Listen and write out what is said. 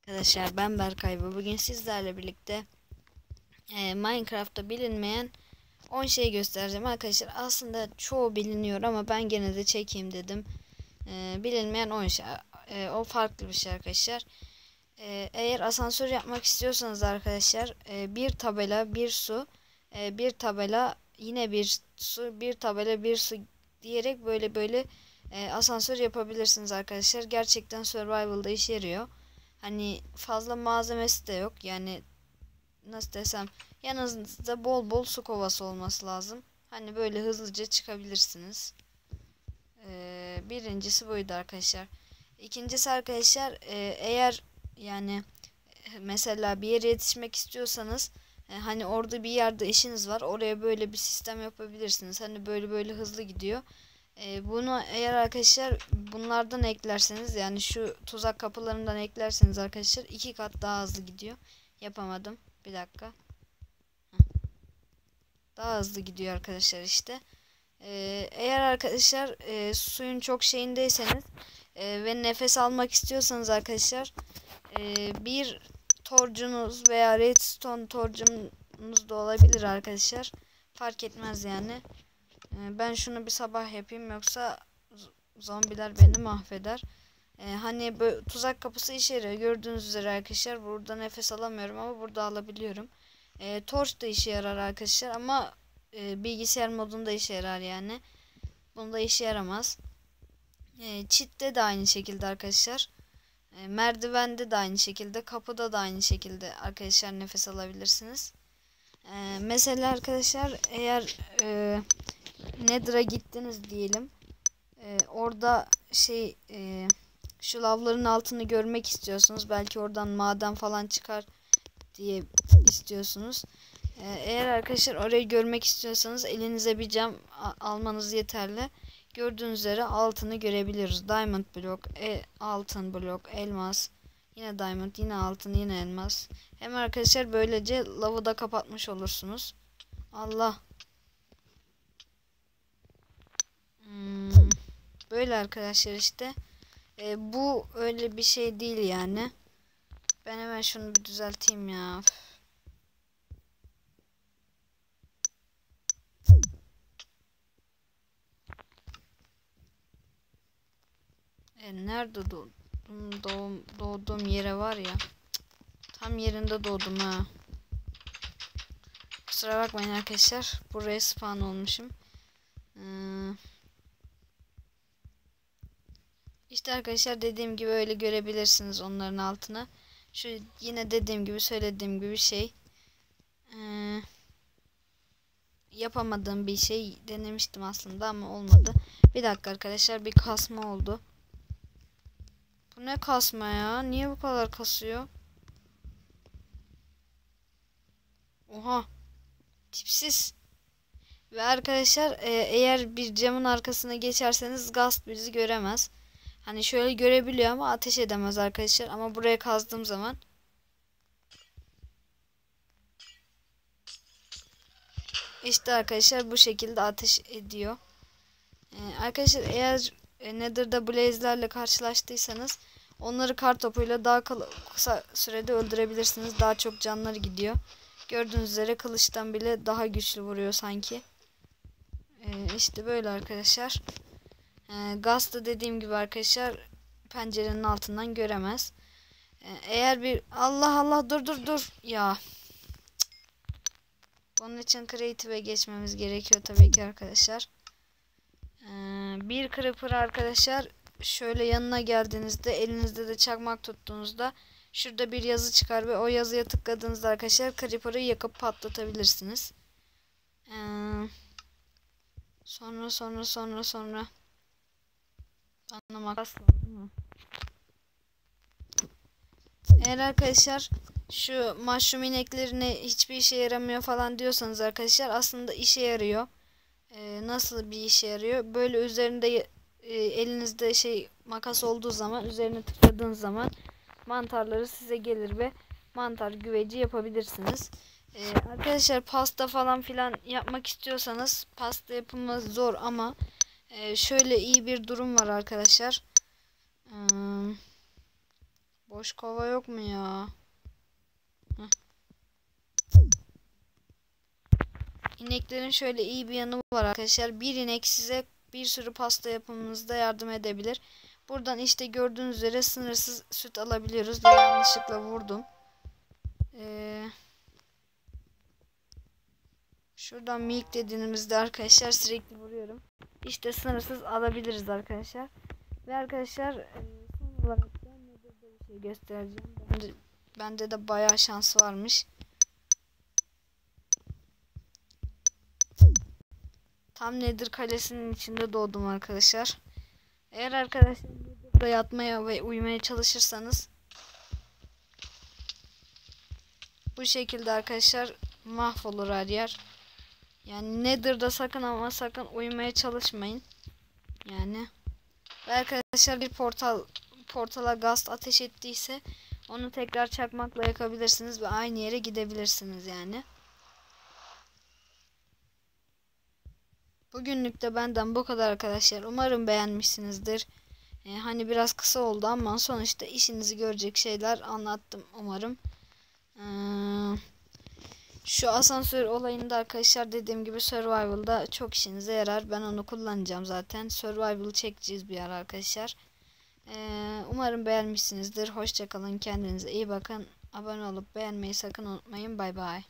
Arkadaşlar ben Berkay ve bugün sizlerle birlikte e, Minecraft'ta bilinmeyen 10 şey göstereceğim arkadaşlar. Aslında çoğu biliniyor ama ben gene de çekeyim dedim. E, bilinmeyen 10 şey. E, o farklı bir şey arkadaşlar. E, eğer asansör yapmak istiyorsanız arkadaşlar e, bir tabela bir su e, bir tabela yine bir su bir tabela bir su diyerek böyle böyle e, asansör yapabilirsiniz arkadaşlar. Gerçekten survival'da işe yarıyor. Hani fazla malzemesi de yok. Yani nasıl desem yanınızda bol bol su kovası olması lazım. Hani böyle hızlıca çıkabilirsiniz. Ee, birincisi buydu arkadaşlar. İkincisi arkadaşlar e, eğer yani mesela bir yere yetişmek istiyorsanız e, hani orada bir yerde işiniz var. Oraya böyle bir sistem yapabilirsiniz. Hani böyle böyle hızlı gidiyor. E, bunu eğer arkadaşlar bunlardan eklerseniz yani şu tuzak kapılarından eklerseniz arkadaşlar iki kat daha hızlı gidiyor. Yapamadım. Bir dakika. Daha hızlı gidiyor arkadaşlar işte. E, eğer arkadaşlar e, suyun çok şeyindeyseniz e, ve nefes almak istiyorsanız arkadaşlar e, bir torcunuz veya redstone torcunuz da olabilir arkadaşlar. Fark etmez yani. Ee, ben şunu bir sabah yapayım yoksa zombiler beni mahveder. Ee, hani böyle tuzak kapısı işe yarıyor. Gördüğünüz üzere arkadaşlar burada nefes alamıyorum ama burada alabiliyorum. Ee, torch da işe yarar arkadaşlar ama e, bilgisayar modunda işe yarar yani. Bunda işe yaramaz. E, çitte de aynı şekilde arkadaşlar. E, merdivende de aynı şekilde. Kapıda da aynı şekilde arkadaşlar nefes alabilirsiniz. E, mesela arkadaşlar eğer e, Nether'a gittiniz diyelim. Ee, orada şey e, şu lavların altını görmek istiyorsunuz. Belki oradan maden falan çıkar diye istiyorsunuz. Ee, eğer arkadaşlar orayı görmek istiyorsanız elinize bir cam almanız yeterli. Gördüğünüz üzere altını görebiliriz. Diamond blok, e, altın blok, elmas, yine diamond, yine altın, yine elmas. Hem arkadaşlar böylece lavı da kapatmış olursunuz. Allah Hmm, böyle arkadaşlar işte. E, bu öyle bir şey değil yani. Ben hemen şunu bir düzelteyim ya. E, nerede doğdum? Doğum, doğduğum yere var ya. Tam yerinde doğdum ha. Kusura bakmayın arkadaşlar. Buraya spawn olmuşum. Ee, İşte arkadaşlar dediğim gibi öyle görebilirsiniz onların altına. Şu yine dediğim gibi söylediğim gibi şey. Ee, yapamadığım bir şey denemiştim aslında ama olmadı. Bir dakika arkadaşlar bir kasma oldu. Bu ne kasma ya? Niye bu kadar kasıyor? Oha. Tipsiz. Ve arkadaşlar eğer bir camın arkasına geçerseniz gaz bizi göremez. Hani şöyle görebiliyor ama ateş edemez arkadaşlar. Ama buraya kazdığım zaman işte arkadaşlar bu şekilde ateş ediyor. Ee, arkadaşlar eğer e, Nether'da Blaze'lerle karşılaştıysanız onları kar topuyla daha kısa sürede öldürebilirsiniz. Daha çok canları gidiyor. Gördüğünüz üzere kılıçtan bile daha güçlü vuruyor sanki. Ee, işte böyle arkadaşlar. E, gaz da dediğim gibi arkadaşlar pencerenin altından göremez. E, eğer bir Allah Allah dur dur dur ya. Bunun için Creative'e geçmemiz gerekiyor tabii ki arkadaşlar. E, bir Creeper arkadaşlar şöyle yanına geldiğinizde elinizde de çakmak tuttuğunuzda şurada bir yazı çıkar ve o yazıya tıkladığınızda arkadaşlar Creeper'ı yakıp patlatabilirsiniz. Ee, sonra sonra sonra sonra Anlamak asla değil mi? Eğer arkadaşlar şu mushroom ineklerine hiçbir işe yaramıyor falan diyorsanız arkadaşlar aslında işe yarıyor. Ee, nasıl bir işe yarıyor? Böyle üzerinde e, elinizde şey makas olduğu zaman üzerine tıkladığınız zaman mantarları size gelir ve mantar güveci yapabilirsiniz. Ee, arkadaşlar pasta falan filan yapmak istiyorsanız pasta yapımı zor ama ee, şöyle iyi bir durum var arkadaşlar. Ee, Boş kova yok mu ya? Heh. İneklerin şöyle iyi bir yanı var arkadaşlar. Bir inek size bir sürü pasta yapımınızda yardım edebilir. Buradan işte gördüğünüz üzere sınırsız süt alabiliyoruz. Yanlışlıkla vurdum. Ee, şuradan milk dediğimizde arkadaşlar sürekli vuruyorum. İşte sınırsız alabiliriz arkadaşlar. Ve arkadaşlar e, son olarak da bir şey göstereceğim. Bende, bende de bayağı şans varmış. Tam Nether kalesinin içinde doğdum arkadaşlar. Eğer arkadaşlar Nether'da yatmaya ve uyumaya çalışırsanız bu şekilde arkadaşlar mahvolur her yer. Yani Nether'da sakın ama sakın uyumaya çalışmayın. Yani arkadaşlar bir portal portala gaz ateş ettiyse onu tekrar çakmakla yakabilirsiniz ve aynı yere gidebilirsiniz yani. Bugünlük de benden bu kadar arkadaşlar. Umarım beğenmişsinizdir. Ee, hani biraz kısa oldu ama sonuçta işinizi görecek şeyler anlattım umarım. Ee, şu asansör olayında arkadaşlar dediğim gibi survival'da çok işinize yarar. Ben onu kullanacağım zaten. Survival çekeceğiz bir ara arkadaşlar. Ee, umarım beğenmişsinizdir. Hoşçakalın. Kendinize iyi bakın. Abone olup beğenmeyi sakın unutmayın. Bay bay.